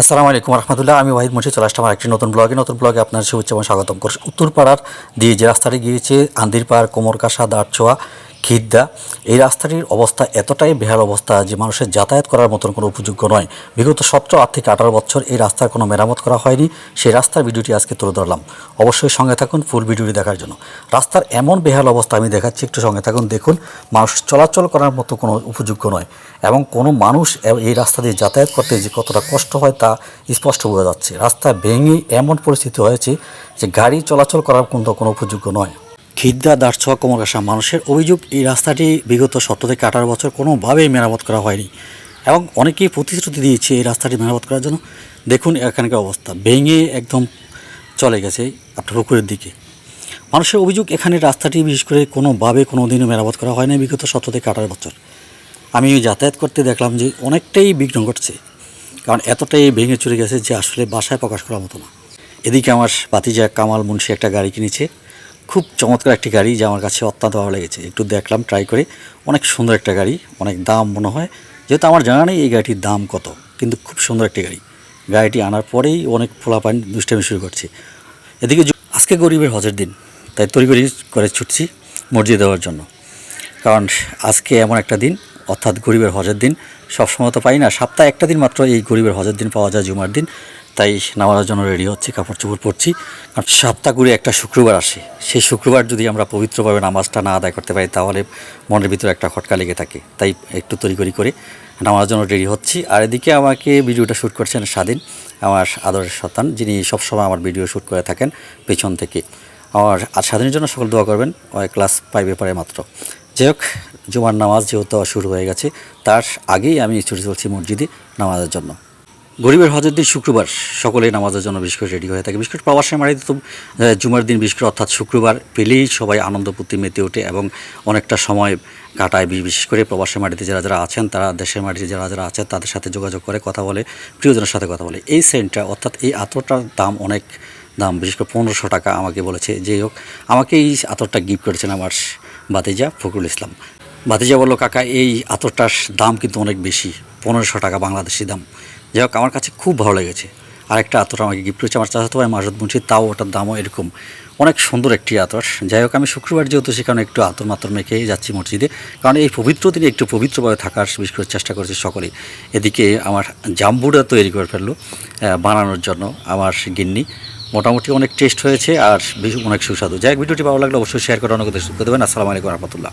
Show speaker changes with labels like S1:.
S1: আসসালামু আলাইকুম রহমতুল্লাহ। আমি ওয়াহিদ মুন্সি, চলে আসলাম আমার একটি নতুন ব্লগে। নতুন ব্লগে আপনার শুভেচ্ছা এবং স্বাগতম। করছি উত্তরপাড়ার দিয়ে যে রাস্তাটি গিয়েছে, আন্দিরপাড় কোমরকাশা দাঁড়ছোয়া খিদ্দা, এই রাস্তাটির অবস্থা এতটাই বেহাল অবস্থা যে মানুষের যাতায়াত করার মতন কোনো উপযোগ্য নয়। বিগত সতেরো, আট থেকে আঠারো বছর এই রাস্তার কোনো মেরামত করা হয়নি। সেই রাস্তার ভিডিওটি আজকে তুলে ধরলাম। অবশ্যই সঙ্গে থাকুন ফুল ভিডিওটি দেখার জন্য। রাস্তার এমন বেহাল অবস্থা আমি দেখাচ্ছি, একটু সঙ্গে থাকুন, দেখুন। মানুষ চলাচল করার মতো কোনো উপযোগ্য নয় এবং কোনো মানুষ এই রাস্তা দিয়ে যাতায়াত করতে যে কতটা কষ্ট হয় তা স্পষ্ট বোঝা যাচ্ছে। রাস্তা ভেঙে এমন পরিস্থিতি হয়েছে যে গাড়ি চলাচল করার কিন্তু কোনো উপযোগ্য নয়। খিদ্দা দাঁড়ছোয়া কোমরকাশা মানুষের অভিযোগ, এই রাস্তাটি বিগত সতেরো থেকে আঠারো বছর কোনোভাবেই মেরামত করা হয়নি। এবং অনেকেই প্রতিশ্রুতি দিয়েছে এই রাস্তাটি মেরামত করার জন্য। দেখুন এখানকার অবস্থা। ভেঙে একদম চলে গেছে আপনার পুকুরের দিকে। মানুষের অভিযোগ, এখানে রাস্তাটি বিশেষ করে কোনোভাবে কোনো দিনও মেরামত করা হয় না বিগত সতেরো থেকে আঠারো বছর। আমি যাতায়াত করতে দেখলাম যে অনেকটাই বিঘ্ন ঘটছে। কারণ এতটাই ভেঙে চলে গেছে যে আসলে বাসায় প্রকাশ করার মতো না। এদিকে আমার বাতিজা কামাল মুন্সি একটা গাড়ি কিনেছে। খুব চমৎকার একটি গাড়ি যা আমার কাছে অত্যন্ত ভালো লেগেছে। একটু দেখলাম ট্রাই করে। অনেক সুন্দর একটা গাড়ি, অনেক দাম মনে হয়। যেহেতু আমার জানা নেই এই গাড়িটির দাম কত, কিন্তু খুব সুন্দর একটি গাড়ি। গাড়িটি আনার পরেই অনেক ফোলাপান দুষ্টামি শুরু করছে। এদিকে আজকে গরিবের হজের দিন, তাই তৈরি করে ছুটছি মসজিদ দেওয়ার জন্য। কারণ আজকে এমন একটা দিন অর্থাৎ গরিবের হজের দিন, সবসময় তো পাই না। সপ্তাহে একটা দিন মাত্র এই গরিবের হজের দিন পাওয়া যায় জুমার দিন। তাই নামাজের জন্য রেডি হচ্ছি, কাপড় চোপড় পরছি। কারণ সপ্তাহ ঘুরে একটা শুক্রবার আসে। সেই শুক্রবার যদি আমরা পবিত্রভাবে নামাজটা না আদায় করতে পারি, তাহলে মনের ভিতরে একটা খটকা লেগে থাকে। তাই একটু তড়িগড়ি করে নামাজের জন্য রেডি হচ্ছি। আর এদিকে আমাকে ভিডিওটা শ্যুট করছেন স্বাধীন, আমার আদরের সন্তান, যিনি সবসময় আমার ভিডিও শ্যুট করে থাকেন পেছন থেকে। আমার আর স্বাধীনের জন্য সকল দোয়া করবেন ক্লাস ফাইভে পড়ে মাত্র। যাই হোক, জুমার নামাজ যেহেতু শুরু হয়ে গেছে, তার আগেই আমি ছুটে চলছি মসজিদে নামাজের জন্য। গরিবের হজের দিন শুক্রবার, সকলেই নামাজের জন্য বিশেষ করে রেডি হয়ে থাকে। বিশেষ করে প্রবাসের মারিতে তো জুমার দিন বিশেষ করে অর্থাৎ শুক্রবার পেলেই সবাই আনন্দ প্রতি মেতে ওঠে এবং অনেকটা সময় কাটায়। বিশেষ করে প্রবাসের মাটিতে যারা যারা আছেন, তারা দেশের মাটিতে যারা যারা আছেন, তাদের সাথে যোগাযোগ করে, কথা বলে, প্রিয়জনের সাথে কথা বলে। এই সেন্টটা, অর্থাৎ এই আতরটার দাম অনেক দাম, বিশেষ করে পনেরোশো টাকা আমাকে বলেছে। যাই হোক, আমাকে এই আতরটা গিফট করেছেন আমার বাতিজা ফখরুল ইসলাম। বাতিজা বলল, কাকা, এই আতরটার দাম কিন্তু অনেক বেশি, পনেরোশো টাকা বাংলাদেশি দাম। যাই হোক, আমার কাছে খুব ভালো লেগেছে। আরেকটা আতর আমাকে গিফট করেছে আমার চাচাতো ভাই মাসুদ মুন্সি, তাও ওটার দামও এরকম। অনেক সুন্দর একটি আতর। যাই হোক, আমি শুক্রবার যেহেতু সেখানে একটু আতর মাতর মেখে যাচ্ছি মসজিদে, কারণ এই পবিত্র দিনে একটু পবিত্রভাবে থাকার বিশেষ করে চেষ্টা করেছি সকলেই। এদিকে আমার জাম্বুটা তৈরি করে ফেলল বানানোর জন্য আমার গিন্নি। মোটামুটি অনেক টেস্ট হয়েছে আর অনেক সুস্বাদু। যাই ভিডিওটি ভালো লাগলে অবশ্যই শেয়ার করে অনেক সুস্থ দেবেন। আসসালামু আলাইকুম রহমতুল্লাহ।